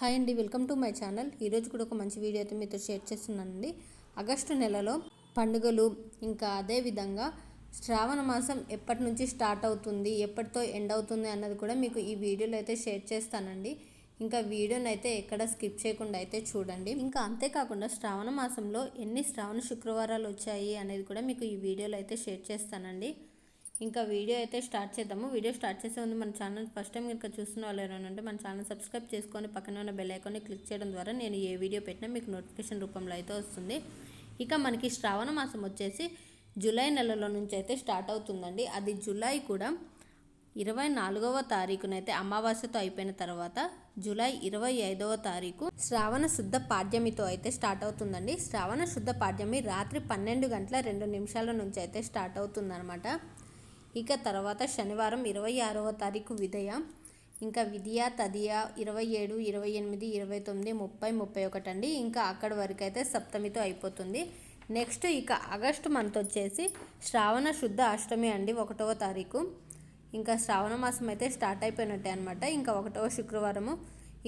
Hi అండి welcome to my channel. ఈరోజు కూడా ఒక మంచి వీడియో అయితే మీతో షేర్ చేస్తున్నానండి. ఆగస్టు నెలలో పండుగలు ఇంకా అదేవిధంగా శ్రావణ మాసం ఎప్పటి నుంచి స్టార్ట్ అవుతుంది ఎప్పటితో ఎండ్ అవుతుంది అన్నది కూడా మీకు ఈ వీడియోలో అయితే షేర్ చేస్తానండి. ఇంకా వీడియోని అయితే ఎక్కడ స్కిప్ చేయకుండా అయితే చూడండి. ఇంకా అంతేకాకుండా శ్రావణ మాసంలో ఎన్ని శ్రావణ శుక్రవారాలు వచ్చాయి అనేది కూడా మీకు ఈ వీడియోలో అయితే షేర్ చేస్తానండి. ఇంకా వీడియో అయితే స్టార్ట్ చేద్దాము. వీడియో స్టార్ట్ చేసే ముందు మన ఛానల్ ఫస్ట్ టైం ఇంకా చూస్తున్న వాళ్ళు ఎవరైనా ఉంటే మన ఛానల్ సబ్స్క్రైబ్ చేసుకొని పక్కన ఉన్న బెల్ ఐకాన్ని క్లిక్ చేయడం ద్వారా నేను ఏ వీడియో పెట్టినా మీకు నోటిఫికేషన్ రూపంలో అయితే వస్తుంది. ఇక మనకి శ్రావణ మాసం వచ్చేసి జూలై నెలలో నుంచి అయితే స్టార్ట్ అవుతుందండి. అది జూలై కూడా ఇరవై నాలుగవ తారీఖునైతే అమావాస్యతో అయిపోయిన తర్వాత జూలై ఇరవై ఐదవ తారీఖు శ్రావణ శుద్ధ పాడ్యమితో అయితే స్టార్ట్ అవుతుందండి. శ్రావణ శుద్ధ పాడ్యమి రాత్రి పన్నెండు గంటల రెండు నిమిషాల నుంచి అయితే స్టార్ట్ అవుతుందన్నమాట. ఇక తర్వాత శనివారం ఇరవై ఆరవ తారీఖు విదయ. ఇంకా విధియ తదియ ఇరవై ఏడు ఇరవై ఎనిమిది ఇరవై తొమ్మిది ముప్పై ముప్పై ఒకటి అండి. ఇంకా అక్కడి వరకు అయితే సప్తమితో అయిపోతుంది. నెక్స్ట్ ఇక ఆగస్టు మంత్ వచ్చేసి శ్రావణ శుద్ధ అష్టమి అండి ఒకటవ తారీఖు. ఇంకా శ్రావణ మాసం అయితే స్టార్ట్ అయిపోయినట్టే అనమాట ఇంకా ఒకటవ శుక్రవారము.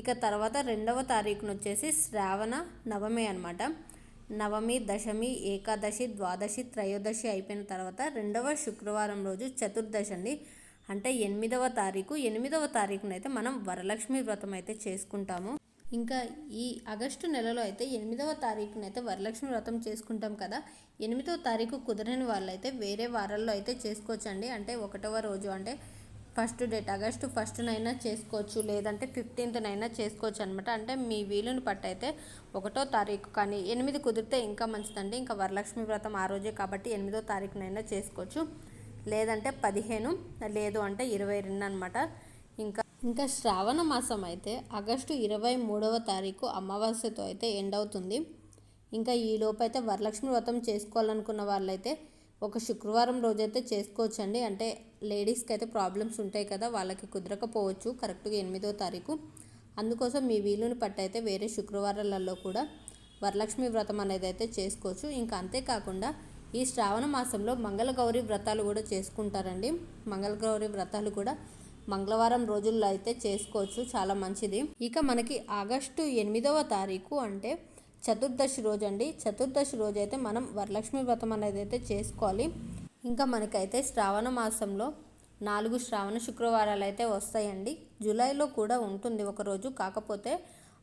ఇక తర్వాత రెండవ తారీఖున వచ్చేసి శ్రావణ నవమి అనమాట నవమి దశమి ఏకాదశి ద్వాదశి త్రయోదశి అయిపోయిన తర్వాత రెండవ శుక్రవారం రోజు చతుర్దశి అండి. అంటే ఎనిమిదవ తారీఖు ఎనిమిదవ తారీఖునైతే మనం వరలక్ష్మి వ్రతం అయితే చేసుకుంటాము. ఇంకా ఈ ఆగస్టు నెలలో అయితే ఎనిమిదవ తారీఖునైతే వరలక్ష్మి వ్రతం చేసుకుంటాం కదా. ఎనిమిదవ తారీఖు కుదరని వాళ్ళైతే వేరే వారాల్లో అయితే చేసుకోవచ్చండి. అంటే ఒకటవ రోజు అంటే ఫస్ట్ డేట్ ఆగస్టు ఫస్ట్నైనా చేసుకోవచ్చు లేదంటే ఫిఫ్టీన్త్నైనా చేసుకోవచ్చు అనమాట అంటే మీ వీలుని పట్టయితే ఒకటో తారీఖు కానీ ఎనిమిది కుదిరితే ఇంకా మంచిదండి. ఇంకా వరలక్ష్మి వ్రతం ఆ రోజే కాబట్టి ఎనిమిదో తారీఖునైనా చేసుకోవచ్చు. లేదంటే పదిహేను లేదు అంటే ఇరవై రెండు అనమాట ఇంకా ఇంకా శ్రావణ మాసం అయితే ఆగస్టు ఇరవై మూడవ తారీఖు అమావాస్యతో అయితే ఎండ్ అవుతుంది. ఇంకా ఈ అయితే వరలక్ష్మి వ్రతం చేసుకోవాలనుకున్న వాళ్ళైతే ఒక శుక్రవారం రోజైతే చేసుకోవచ్చండి. అంటే లేడీస్కి అయితే ప్రాబ్లమ్స్ ఉంటాయి కదా వాళ్ళకి కుదరకపోవచ్చు కరెక్ట్గా ఎనిమిదో తారీఖు. అందుకోసం మీ వీలుని పట్టయితే వేరే శుక్రవారాలలో కూడా వరలక్ష్మి వ్రతం అనేది అయితే చేసుకోవచ్చు. ఇంకా అంతేకాకుండా ఈ శ్రావణ మాసంలో మంగళగౌరి వ్రతాలు కూడా చేసుకుంటారండి. మంగళగౌరి వ్రతాలు కూడా మంగళవారం రోజుల్లో అయితే చేసుకోవచ్చు. చాలా మంచిది. ఇక మనకి ఆగస్టు ఎనిమిదవ తారీఖు అంటే చతుర్దశి రోజు అండి చతుర్దశి రోజు అయితే మనం వరలక్ష్మి వ్రతం అనేది అయితే చేసుకోవాలి. ఇంకా మనకైతే శ్రావణ మాసంలో నాలుగు శ్రావణ శుక్రవారాలు అయితే వస్తాయండి. జూలైలో కూడా ఉంటుంది ఒకరోజు కాకపోతే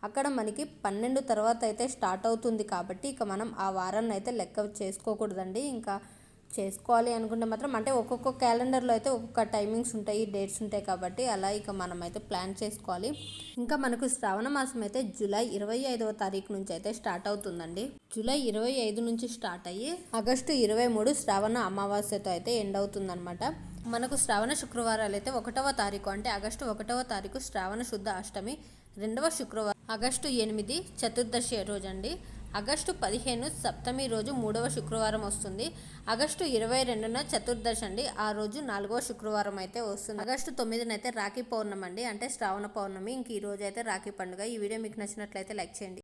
అక్కడ మనకి పన్నెండు తర్వాత అయితే స్టార్ట్ అవుతుంది కాబట్టి ఇక మనం ఆ వారాన్ని అయితే లెక్క చేసుకోకూడదండి. ఇంకా చేసుకోవాలి అనుకుంటే మాత్రం అంటే ఒక్కొక్క క్యాలెండర్లో అయితే ఒక్కొక్క టైమింగ్స్ ఉంటాయి డేట్స్ ఉంటాయి కాబట్టి అలా ఇక మనం అయితే ప్లాన్ చేసుకోవాలి. ఇంకా మనకు శ్రావణ మాసం అయితే జూలై ఇరవై ఐదవ తారీఖు నుంచి అయితే స్టార్ట్ అవుతుందండి. జూలై ఇరవై ఐదు నుంచి స్టార్ట్ అయ్యి ఆగస్టు ఇరవై మూడు శ్రావణ అమావాస్యతో అయితే ఎండ్ అవుతుందన్నమాట. మనకు శ్రావణ శుక్రవారాలు అయితే ఒకటవ తారీఖు అంటే ఆగస్టు ఒకటవ తారీఖు శ్రావణ శుద్ధ అష్టమి రెండవ శుక్రవారం ఆగస్టు ఎనిమిది చతుర్దశి రోజండి. ఆగస్టు పదిహేను సప్తమి రోజు మూడవ శుక్రవారం వస్తుంది. ఆగస్టు ఇరవై రెండున చతుర్దశి అండి. ఆ రోజు నాలుగవ శుక్రవారం అయితే వస్తుంది. ఆగస్టు తొమ్మిదిన అయితే రాఖీ పౌర్ణమి అండి. అంటే శ్రావణ పౌర్ణమి. ఇంక ఈ రోజు అయితే రాఖీ పండుగ. ఈ వీడియో మీకు నచ్చినట్లయితే లైక్ చేయండి.